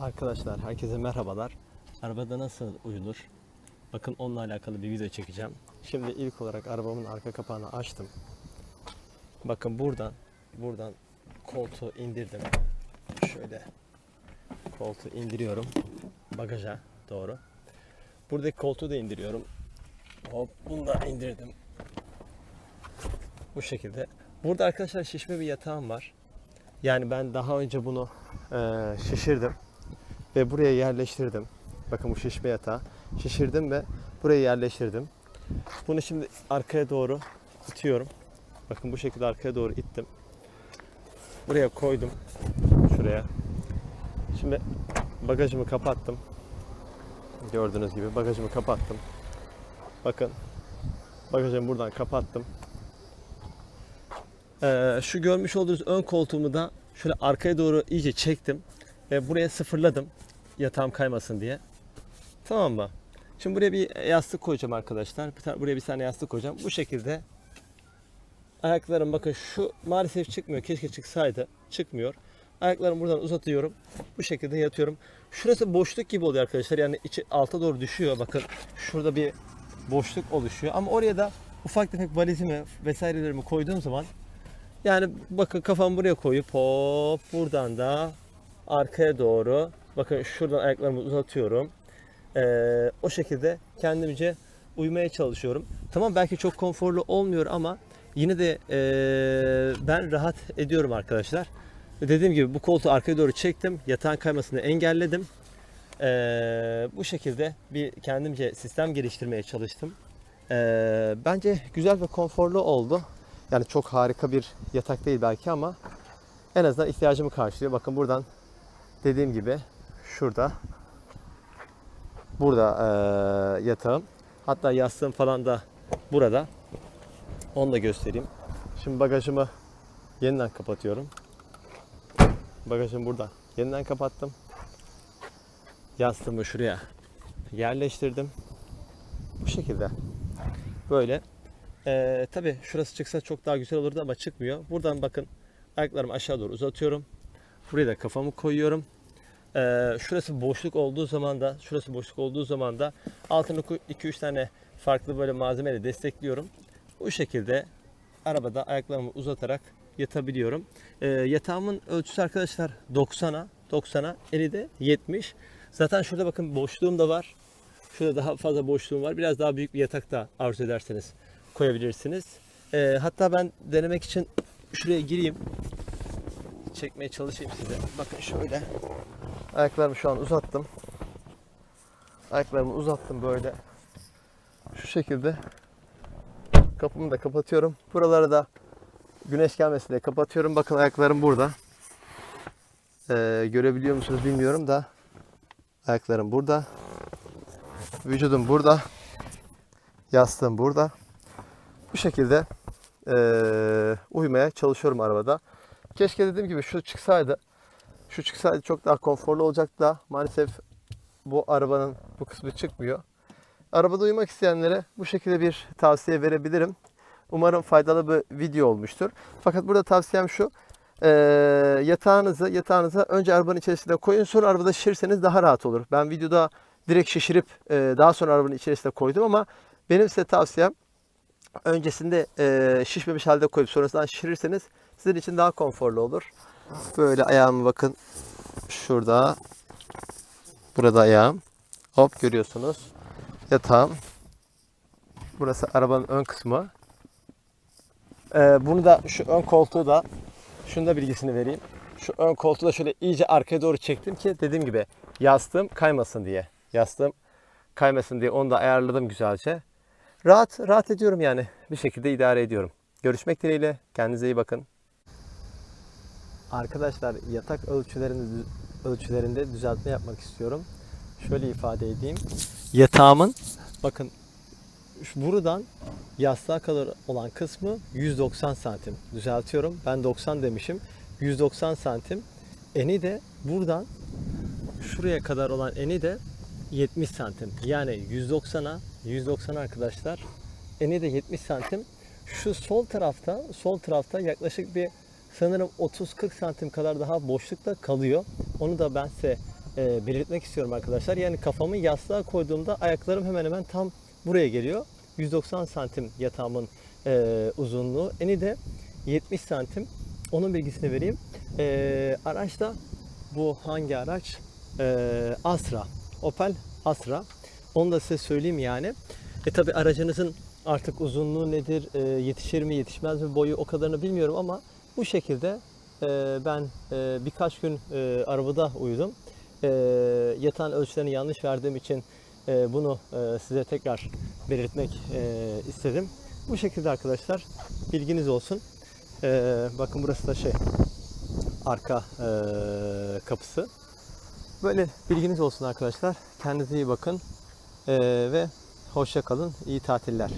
Arkadaşlar herkese merhabalar. Arabada nasıl uyulur? Bakın onunla alakalı bir video çekeceğim. Şimdi ilk olarak arabamın arka kapağını açtım. Bakın buradan buradan koltuğu indirdim. Şöyle koltuğu indiriyorum bagaja doğru. Buradaki koltuğu da indiriyorum. Hop bunu da indirdim. Bu şekilde. Burada arkadaşlar şişme bir yatağım var. Yani ben daha önce bunu eee, şişirdim ve buraya yerleştirdim. Bakın bu şişme yatağı. Şişirdim ve buraya yerleştirdim. Bunu şimdi arkaya doğru itiyorum. Bakın bu şekilde arkaya doğru ittim. Buraya koydum. Şuraya. Şimdi bagajımı kapattım. Gördüğünüz gibi bagajımı kapattım. Bakın bagajımı buradan kapattım. Ee, şu görmüş olduğunuz ön koltuğumu da şöyle arkaya doğru iyice çektim ve buraya sıfırladım yatağım kaymasın diye. Tamam mı? Şimdi buraya bir yastık koyacağım arkadaşlar. Buraya bir tane yastık koyacağım. Bu şekilde ayaklarım bakın şu maalesef çıkmıyor. Keşke çıksaydı. Çıkmıyor. Ayaklarımı buradan uzatıyorum. Bu şekilde yatıyorum. Şurası boşluk gibi oluyor arkadaşlar. Yani içi alta doğru düşüyor. Bakın şurada bir boşluk oluşuyor. Ama oraya da ufak tefek valizimi vesairelerimi koyduğum zaman yani bakın kafamı buraya koyup hop buradan da arkaya doğru bakın şuradan ayaklarımı uzatıyorum. Ee, o şekilde kendimce uyumaya çalışıyorum. Tamam belki çok konforlu olmuyor ama yine de ee, ben rahat ediyorum arkadaşlar. Dediğim gibi bu koltuğu arkaya doğru çektim. Yatağın kaymasını engelledim. Ee, bu şekilde bir kendimce sistem geliştirmeye çalıştım. Ee, bence güzel ve konforlu oldu. Yani çok harika bir yatak değil belki ama en azından ihtiyacımı karşılıyor. Bakın buradan dediğim gibi şurada burada eee, yatağım. Hatta yastığım falan da burada. Onu da göstereyim. Şimdi bagajımı yeniden kapatıyorum. Bagajım burada. Yeniden kapattım. Yastığımı şuraya yerleştirdim. Bu şekilde. Böyle. Ee, tabii şurası çıksa çok daha güzel olurdu ama çıkmıyor. Buradan bakın ayaklarımı aşağı doğru uzatıyorum. Buraya da kafamı koyuyorum. Ee, şurası boşluk olduğu zaman da şurası boşluk olduğu zaman da altını 2-3 tane farklı böyle malzemeyle destekliyorum. Bu şekilde arabada ayaklarımı uzatarak yatabiliyorum. Ee, yatağımın ölçüsü arkadaşlar 90'a 90'a eni de 70. Zaten şurada bakın boşluğum da var. Şurada daha fazla boşluğum var. Biraz daha büyük bir yatak da arzu ederseniz koyabilirsiniz. Ee, hatta ben denemek için şuraya gireyim. Çekmeye çalışayım size. Bakın şöyle. Ayaklarımı şu an uzattım. Ayaklarımı uzattım böyle. Şu şekilde. Kapımı da kapatıyorum. Buraları da güneş gelmesin diye kapatıyorum. Bakın ayaklarım burada. Ee, görebiliyor musunuz bilmiyorum da. Ayaklarım burada. Vücudum burada. Yastığım burada. Bu şekilde eee, uyumaya çalışıyorum arabada. Keşke dediğim gibi şu çıksaydı. Şu çıksaydı çok daha konforlu olacaktı da maalesef bu arabanın bu kısmı çıkmıyor. Arabada uyumak isteyenlere bu şekilde bir tavsiye verebilirim. Umarım faydalı bir video olmuştur. Fakat burada tavsiyem şu. eee, yatağınızı yatağınıza önce arabanın içerisine koyun sonra arabada şişirseniz daha rahat olur. Ben videoda direkt şişirip eee, daha sonra arabanın içerisine koydum ama benim size tavsiyem öncesinde eee, şişmemiş halde koyup sonrasında şişirirseniz sizin için daha konforlu olur. Böyle ayağımı bakın şurada. Burada ayağım. Hop görüyorsunuz. Yatağım. Burası arabanın ön kısmı. Eee, bunu da şu ön koltuğu da şunu da bilgisini vereyim. Şu ön koltuğu da şöyle iyice arkaya doğru çektim ki dediğim gibi yastığım kaymasın diye. Yastığım kaymasın diye onu da ayarladım güzelce. Rahat rahat ediyorum yani. Bir şekilde idare ediyorum. Görüşmek dileğiyle. Kendinize iyi bakın. Arkadaşlar yatak ölçülerini ölçülerinde düzeltme yapmak istiyorum. Şöyle ifade edeyim. Yatağımın bakın buradan yastığa kadar olan kısmı 190 santim. Düzeltiyorum. Ben 90 demişim. 190 santim. Eni de buradan şuraya kadar olan eni de 70 santim. Yani 190'a 190 arkadaşlar. Eni de 70 santim. Şu sol tarafta sol tarafta yaklaşık bir sanırım 30-40 santim kadar daha boşlukta kalıyor. Onu da ben size e, belirtmek istiyorum arkadaşlar. Yani kafamı yastığa koyduğumda ayaklarım hemen hemen tam buraya geliyor. 190 santim yatağımın e, uzunluğu. Eni de 70 santim. Onun bilgisini vereyim. E, araç da bu hangi araç? E, Astra. Opel Astra. Onu da size söyleyeyim yani. E tabi aracınızın artık uzunluğu nedir, e, yetişir mi yetişmez mi boyu o kadarını bilmiyorum ama bu şekilde e, ben e, birkaç gün e, arabada uyudum. E, yatağın ölçülerini yanlış verdiğim için e, bunu e, size tekrar belirtmek e, istedim. Bu şekilde arkadaşlar bilginiz olsun. E, bakın burası da şey arka e, kapısı. Böyle bilginiz olsun arkadaşlar. Kendinize iyi bakın. E, ve hoşça kalın. İyi tatiller.